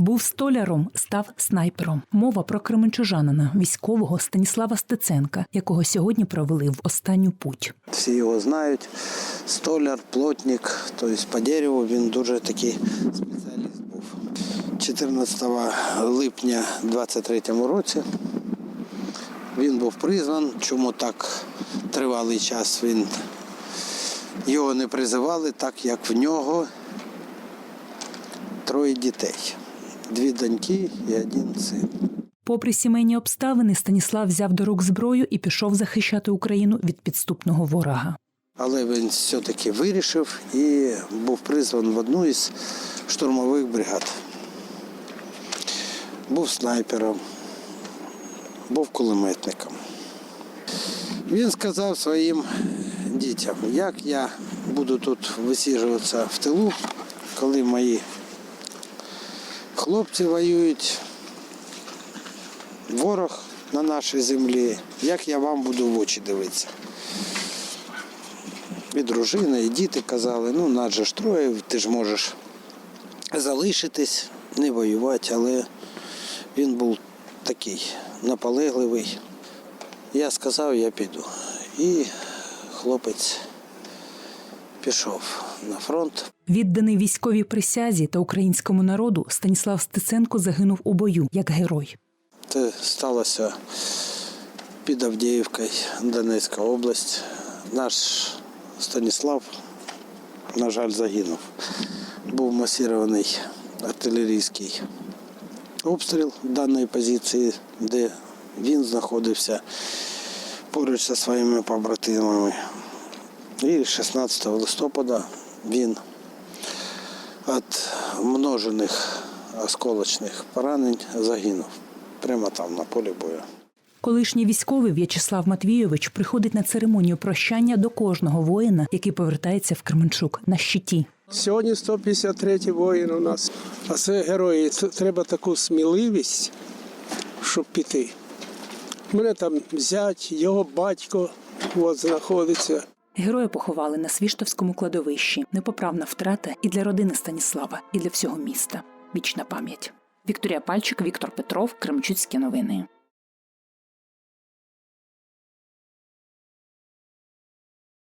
Був столяром, став снайпером. Мова про кременчужанина, військового Станіслава Стеценка, якого сьогодні провели в останню путь. Всі його знають. Столяр, плотник, тобто по дереву він дуже такий спеціаліст був. 14 липня 23 році він був призван. Чому так тривалий час він його не призивали, так як в нього троє дітей. Дві доньки і один син. Попри сімейні обставини, Станіслав взяв до рук зброю і пішов захищати Україну від підступного ворога. Але він все-таки вирішив і був призван в одну із штурмових бригад. Був снайпером, був кулеметником. Він сказав своїм дітям, як я буду тут висіджуватися в тилу, коли мої хлопці воюють, ворог на нашій землі, як я вам буду в очі дивитися. І дружина, і діти казали, ну нас же ж троє, ти ж можеш залишитись, не воювати, але він був такий наполегливий. Я сказав, я піду. І хлопець пішов на фронт. Відданий військовій присязі та українському народу, Станіслав Стеценко загинув у бою як герой. Це сталося під Авдіївкою, Донецька область. Наш Станіслав, на жаль, загинув. Був масірований артилерійський обстріл даної позиції, де він знаходився поруч зі своїми побратимами. І 16 листопада він від множених осколочних поранень загинув прямо там на полі бою. Колишній військовий В'ячеслав Матвійович приходить на церемонію прощання до кожного воїна, який повертається в Кременчук на щиті. Сьогодні 153 воїн у нас. А це герої. Це треба таку сміливість, щоб піти. У мене там зять, його батько от, знаходиться. Героя поховали на Свіштовському кладовищі. Непоправна втрата і для родини Станіслава, і для всього міста. Вічна пам'ять. Вікторія Пальчик, Віктор Петров, Кремчуцькі новини.